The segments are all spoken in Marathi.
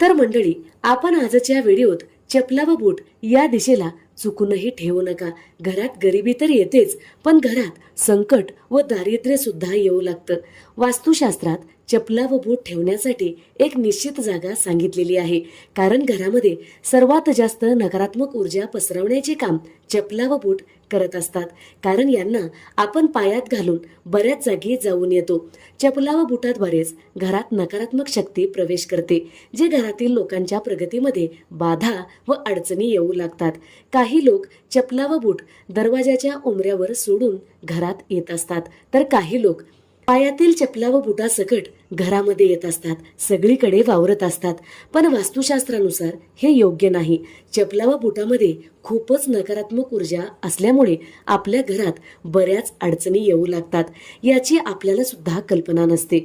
तर मंडळी आपण आजच्या व्हिडिओत चपला व बूट या दिशेला चुकूनही ठेवू नका. घरात गरिबी तर येतेच पण घरात संकट व दारिद्र्य सुद्धा येऊ लागतं. वास्तुशास्त्रात चपला व बूट ठेवण्यासाठी एक निश्चित जागा सांगितलेली आहे. कारण घरामध्ये सर्वात जास्त नकारात्मक ऊर्जा पसरवण्याचे काम चपला व बूट करत असतात. कारण यांना आपण पायात घालून बऱ्याच जागी जाऊन येतो. चपला व बुटाद्वारेच घरात नकारात्मक शक्ती प्रवेश करते जे घरातील लोकांच्या प्रगतीमध्ये बाधा व अडचणी येऊ लागतात. काही लोक चपला व बूट दरवाजाच्या उमऱ्यावर सोडून घरात येत असतात तर काही लोक पायातील चपला व बुटासकट घरामध्ये येत असतात. सगळीकडे वावरत असतात. पण वास्तुशास्त्रानुसार हे योग्य नाही. चपला व बुटामध्ये खूपच नकारात्मक ऊर्जा असल्यामुळे आपल्या घरात बऱ्याच अडचणी येऊ लागतात. याची आपल्याला सुद्धा कल्पना नसते.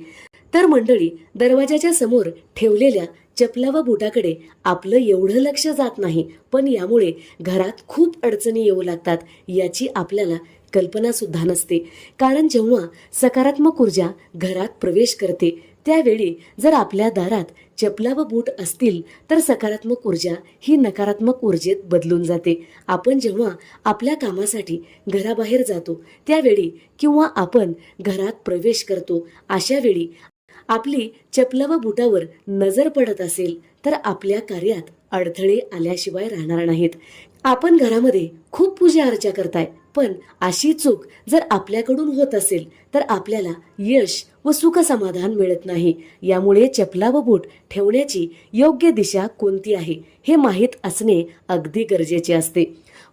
तर मंडळी दरवाजाच्या समोर ठेवलेल्या चपला व बुटाकडे आपलं एवढं लक्ष जात नाही. पण यामुळे घरात खूप अडचणी येऊ लागतात. याची आपल्याला कल्पना सुद्धा नसते. कारण जेव्हा सकारात्मक ऊर्जा घरात प्रवेश करते त्यावेळी जर आपल्या दारात चपला व बूट असतील तर सकारात्मक ऊर्जा ही नकारात्मक ऊर्जेत बदलून जाते. आपण जेव्हा आपल्या कामासाठी घराबाहेर जातो त्यावेळी किंवा आपण घरात प्रवेश करतो अशा वेळी आपली चपला व बुटावर नजर पडत असेल तर आपल्या कार्यात अडथळे आल्याशिवाय राहणार नाहीत. आपण घरामध्ये खूप पूजा अर्चा करताय पण अशी चूक जर आपल्याकडून होत असेल तर आपल्याला यश व सुख समाधान मिळत नाही. यामुळे चपला व बूट ठेवण्याची योग्य दिशा कोणती आहे हे माहीत असणे अगदी गरजेचे असते.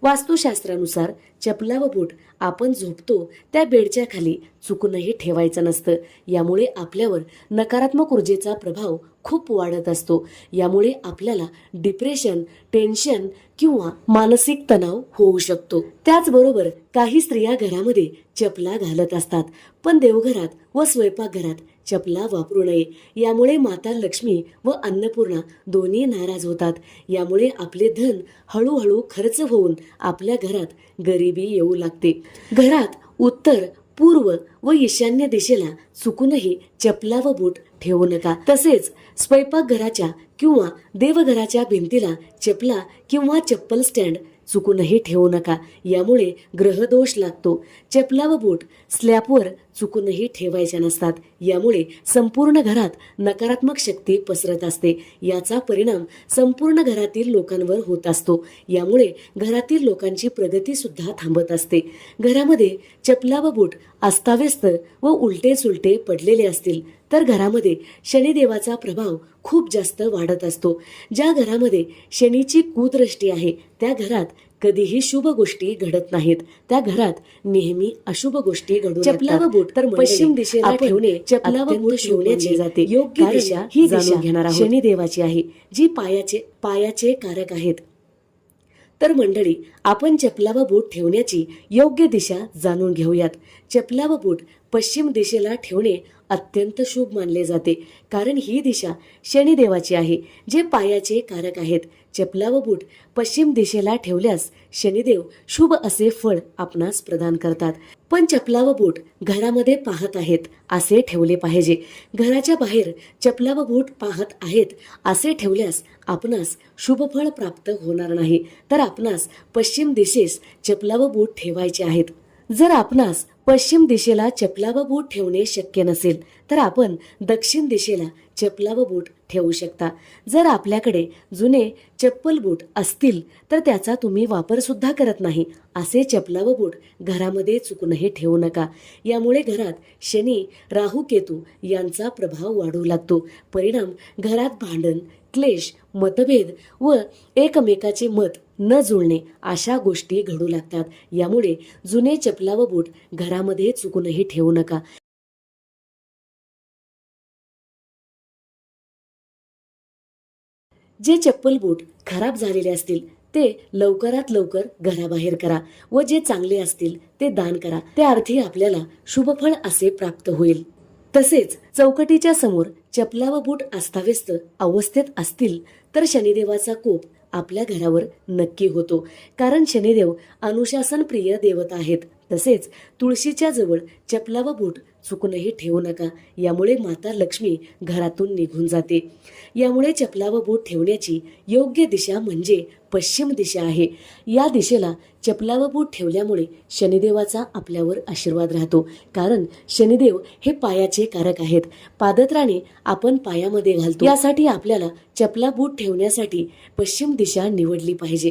वास्तुशास्त्रानुसार चपला व बूट आपण झोपतो त्या बेडच्या खाली चुकूनही ठेवायचं नसतं. यामुळे आपल्यावर नकारात्मक ऊर्जेचा प्रभाव खूप वाढत असतो. यामुळे आपल्याला डिप्रेशन टेन्शन किंवा मानसिक तणाव होऊ शकतो. त्याचबरोबर काही स्त्रिया घरामध्ये चपला घालत असतात. पण देवघरात व स्वयंपाकघरात चपला वापरू नये. यामुळे माता लक्ष्मी व अन्नपूर्णा दोन्ही नाराज होतात. यामुळे आपले धन हळूहळू खर्च होऊन आपल्या घरात गरिबी येऊ लागते. घरात उत्तर पूर्व व ईशान्य दिशेला चुकूनही चपला व बूट ठेवू नका. तसेच स्वयंपाकघराच्या किंवा देवघराच्या भिंतीला चपला किंवा चप्पल स्टँड चुकूनही ठेवू नका. यामुळे ग्रहदोष लागतो. चपला व बूट स्लॅपवर चुकूनही ठेवायच्या नसतात. यामुळे संपूर्ण घरात नकारात्मक शक्ती पसरत असते. याचा परिणाम संपूर्ण घरातील लोकांवर होत असतो. यामुळे घरातील लोकांची प्रगती सुद्धा थांबत असते. घरामध्ये चपला व बूट अस्ताव्यस्त व उलटे सुलटे पडलेले असतील. तर घरामध्ये शनिदेवाचा प्रभाव खूप जास्त वाढत असतो. ज्या घरामध्ये शनीची कुदृष्टी आहे त्या घरात कधीही शुभ गोष्टी घडत नाहीत. त्या घरात नेहमी अशुभ गोष्टी घडू चपला व बूट तर पश्चिम दिशेला ठेवणे चपला व बूट ठेवण्याची जाते. योग्य दिशा ही जाणून घेणार शनिदेवाची आहे जी पायाचे पायाचे कारक आहेत. तर मंडळी आपण चपला व बूट ठेवण्याची योग्य दिशा जाणून घेऊयात. चपला व बूट पश्चिम दिशेला ठेवणे अत्यंत शुभ मानले जाते. कारण ही दिशा शनिदेवाची आहे जे पायाचे कारक आहेत. चपला व बूट पश्चिम दिशेला ठेवल्यास शनिदेव शुभ असे फळ आपणास प्रदान करतात. पण चपला व बूट घरामध्ये पाहत आहेत असे ठेवले पाहिजे. घराच्या बाहेर चपला व बूट पाहत आहेत असे ठेवल्यास आपणास शुभ फळ प्राप्त होणार नाही. तर आपणास पश्चिम दिशेस चपला व बूट ठेवायचे आहेत. जर आपणास पश्चिम दिशेला चपला व बूट ठेवणे शक्य नसेल तर आपण दक्षिण दिशेला चपला व बूट ठेवू शकता. जर आपल्याकडे जुने चप्पल बूट असतील तर त्याचा तुम्ही वापरसुद्धा करत नाही. असे चपला व बूट घरामध्ये चुकूनही ठेवू नका. यामुळे घरात शनी राहू केतू यांचा प्रभाव वाढू लागतो. परिणाम घरात भांडण क्लेश मतभेद व एकमेकाचे मत न जुळणे अशा गोष्टी घडू लागतात. यामुळे जुने चपला व बूट घरामध्ये चुकूनही ठेवू नका. जे चप्पल बूट खराब झालेले असतील ते लवकरात लवकर घराबाहेर करा व जे चांगले असतील ते दान करा. त्या अर्थी आपल्याला शुभफळ असे प्राप्त होईल. तसेच चौकटीच्या समोर चपला व बूट अस्ताव्यस्त अवस्थेत असतील तर शनिदेवाचा कोप आपल्या घरावर नक्की होतो. कारण शनिदेव अनुशासन प्रिय देवता आहेत. तसेच तुळशीच्या जवळ चपला व बूट चुकूनही ठेवू नका. यामुळे माता लक्ष्मी घरातून निघून जाते. यामुळे चपला व बूट ठेवण्याची योग्य दिशा म्हणजे पश्चिम दिशा आहे. या दिशेला चपला व बूट ठेवल्यामुळे शनिदेवाचा आपल्यावर आशीर्वाद राहतो. कारण शनिदेव हे पायाचे कारक आहेत. पादत्राणे आपण पायामध्ये घालतो. यासाठी आपल्याला चपला बूट ठेवण्यासाठी पश्चिम दिशा निवडली पाहिजे.